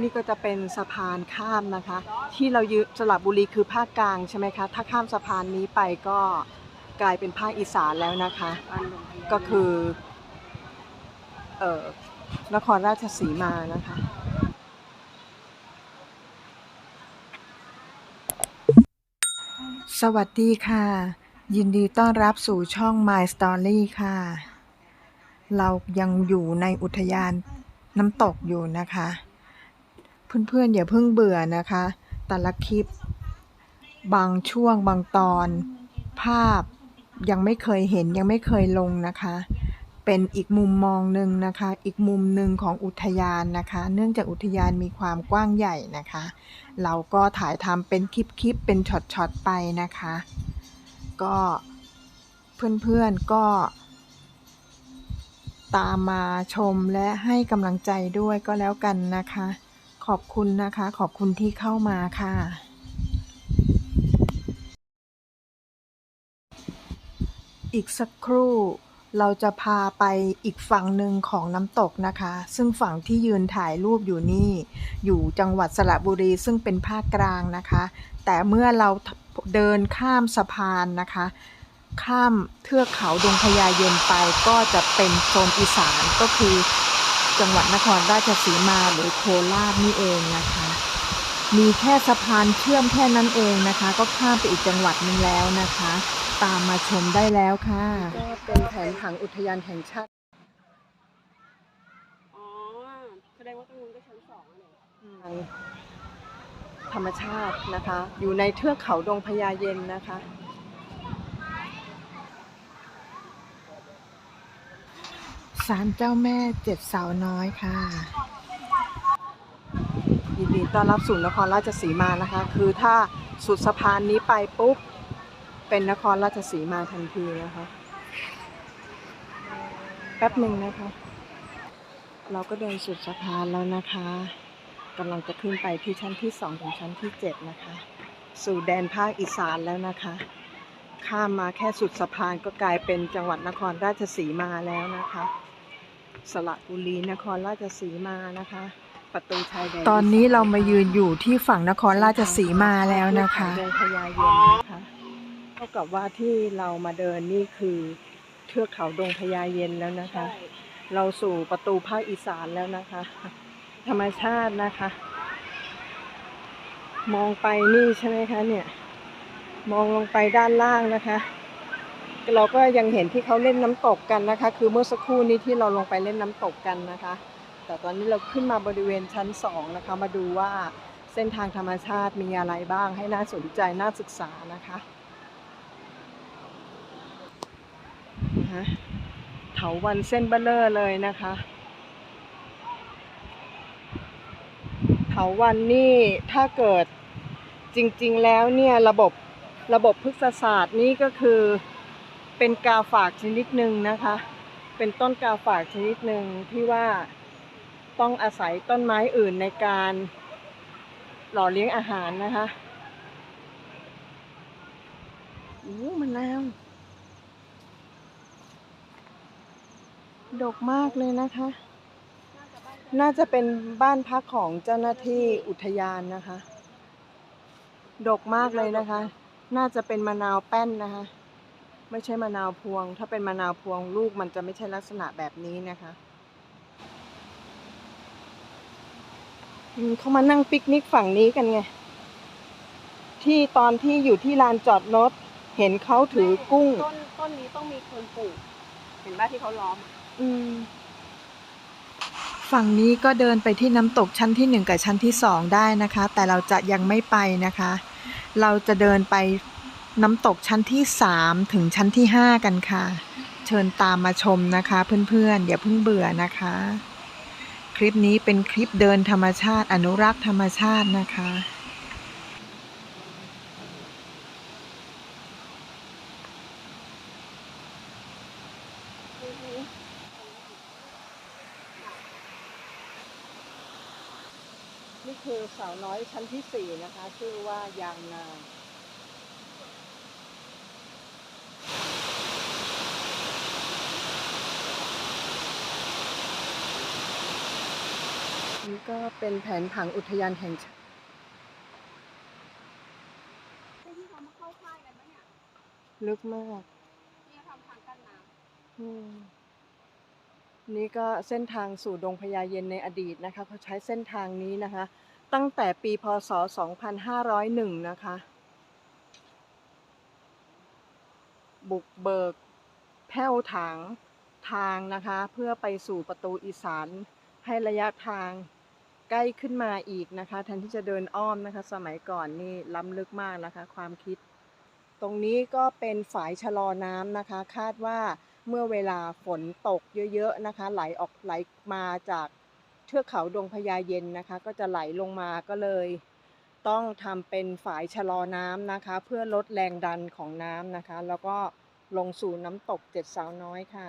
นี่ก็จะเป็นสะพานข้ามนะคะ ที่เรายืนสระบุรีคือภาคกลางใช่ไหมคะ ถ้าข้ามสะพานนี้ไปก็กลายเป็นภาคอีสานแล้วนะคะ ก็คือเอ่อนครราชสีมานะคะสวัสดีค่ะ ยินดีต้อนรับสู่ช่อง My Story ค่ะ เรายังอยู่ในอุทยานน้ำตกอยู่นะคะ เพื่อนๆอย่าเพิ่งเบื่อนะคะ แต่ละคลิป บางช่วงบางตอน ภาพยังไม่เคยเห็นยังไม่เคยลงนะคะ เป็นอีกมุมมองหนึ่งนะคะ อีกมุมหนึ่งของอุทยานนะคะ เนื่องจากอุทยานมีความกว้างใหญ่นะคะ เราก็ถ่ายทำเป็นคลิปๆเป็นช็อตๆไปนะคะ ก็เพื่อนๆก็ตามมาชมและให้กำลังใจด้วยก็แล้วกันนะคะ ขอบคุณนะคะ ขอบคุณที่เข้ามาค่ะ อีกสักครู่เราจะพาไปอีกฝั่งหนึ่งของน้ำตกนะคะ ซึ่งฝั่งที่ยืนถ่ายรูปอยู่นี่ อยู่จังหวัดสระบุรีซึ่งเป็นภาคกลางนะคะ แต่เมื่อเราเดินข้ามสะพานนะคะ ข้ามเทือกเขาดงพญาเย็นไปก็จะเป็นโซนอีสานก็คือ จังหวัดนครราชสีมาหรือโคราชนี่เองนะคะ มีแค่สะพานเชื่อมแค่นั้นเองนะคะ ก็ข้ามไปอีกจังหวัดหนึงแล้วนะคะ ตามมาชมได้แล้วค่ะก็เป็นแผนผังอุทยานแห่งชาติอ๋อแสดงว่าตรงนู้นก็ชั้นสองเลยธรรมชาตินะคะ อยู่ในเทือกเขาดงพญาเย็นนะคะ ศาลเจ้าแม่เจ็ดเสาวน้อยค่ะ ยินดีต้อนรับสู่นครราชสีมานะคะ คือถ้าสุดสะพานนี้ไปปุ๊บ เป็นนครราชสีมาทันทีนะคะ แป๊บหนึ่งนะคะ เราก็เดินสุดสะพานแล้วนะคะกำลังจะขึ้นไปที่ชั้นที่สองถึงชั้นที่เจ็ดนะคะ สู่แดนภาคอีสานแล้วนะคะ ข้ามมาแค่สุดสะพานก็กลายเป็นจังหวัดนครราชสีมาแล้วนะคะ สระบุรีนครราชสีมานะคะ ประตูชายแดนตอนนี้เรามายืนอยู่ที่ฝั่งนครราชสีมาแล้วนะคะเดินพญาเย็นนะคะเท่ากับว่าที่เรามาเดินนี่คือเทือกเขาดงพญาเย็นแล้วนะคะ เราสู่ประตูภาคอีสานแล้วนะคะ ธรรมชาตินะคะ มองไปนี่ใช่ไหมคะเนี่ย มองลงไปด้านล่างนะคะ เราก็ยังเห็นที่เขาเล่นน้ำตกกันนะคะ คือเมื่อสักครู่นี้ที่เราลงไปเล่นน้ำตกกันนะคะ แต่ตอนนี้เราขึ้นมาบริเวณชั้นสองนะคะ มาดูว่าเส้นทางธรรมชาติมีอะไรบ้างให้น่าสนใจน่าศึกษานะคะะเถาวันเส้นเบลเลอร์เลยนะคะ เถาวันนี่ถ้าเกิดจริงๆแล้วเนี่ยระบบระบบพฤกษศาสตร์นี่ก็คือ เป็นกาฝากชนิดหนึ่งนะคะ เป็นต้นกาฝากชนิดหนึ่งที่ว่าต้องอาศัยต้นไม้อื่นในการหล่อเลี้ยงอาหารนะคะโอ้มันาวดกมากเลยนะคะ น่าจะเป็นบ้านพักของเจ้าหน้าที่อุทยานนะคะ ดกมากเลยนะคะ น่าจะเป็นมะนาวแป้นนะคะ ไม่ใช่มะนาวพวง ถ้าเป็นมะนาวพวงลูกมันจะไม่ใช่ลักษณะแบบนี้นะคะอืมเขามานั่งปิกนิกฝั่งนี้กันไง ที่ตอนที่อยู่ที่ลานจอดรถเห็นเขาถือกุ้ง ต้นต้นนี้ต้องมีคนปลูก เห็นบ้านที่เขาล้อม อืม ฝั่งนี้ก็เดินไปที่น้ำตกชั้นที่หนึ่งกับชั้นที่สองได้นะคะ แต่เราจะยังไม่ไปนะคะ เราจะเดินไป น้ำตกชั้นที่สามถึงชั้นที่ห้ากันค่ะ เชิญตามมาชมนะคะเพื่อนๆ อย่าเพิ่งเบื่อนะคะ คลิปนี้เป็นคลิปเดินธรรมชาติอนุรักษ์ธรรมชาตินะคะนี่คือสาวน้อยชั้นที่สี่นะคะ ชื่อว่ายางนา นก็เป็นแผนผังอุทยานแห่งชาติใช่ที่เขามาเข้าค่ายกันปะเนี่ยลึกมากที่เขาทำทางกั้นน้อืมนี่ก็เส้นทางสู่ดงพญาเย็นในอดีตนะคะเขาใช้เส้นทางนี้นะคะ ตั้งแต่ปีพศ 2501 นะคะ บุกเบิกแผ้วถางทางนะคะ เพื่อไปสู่ประตูอีสาน ให้ระยะทางใกล้ขึ้นมาอีกนะคะ แทนที่จะเดินอ้อมนะคะ สมัยก่อนนี่ล้ำลึกมากนะคะ ความคิด ตรงนี้ก็เป็นฝายชะลอน้ำนะคะ คาดว่าเมื่อเวลาฝนตกเยอะๆนะคะ ไหลออกไหลมาจากเทือกเขาดงพญาเย็นนะคะ ก็จะไหลลงมาก็เลย ต้องทำเป็นฝายชะลอน้ำนะคะ เพื่อลดแรงดันของน้ำนะคะ แล้วก็ลงสู่น้ำตกเจ็ดสาวน้อยค่ะ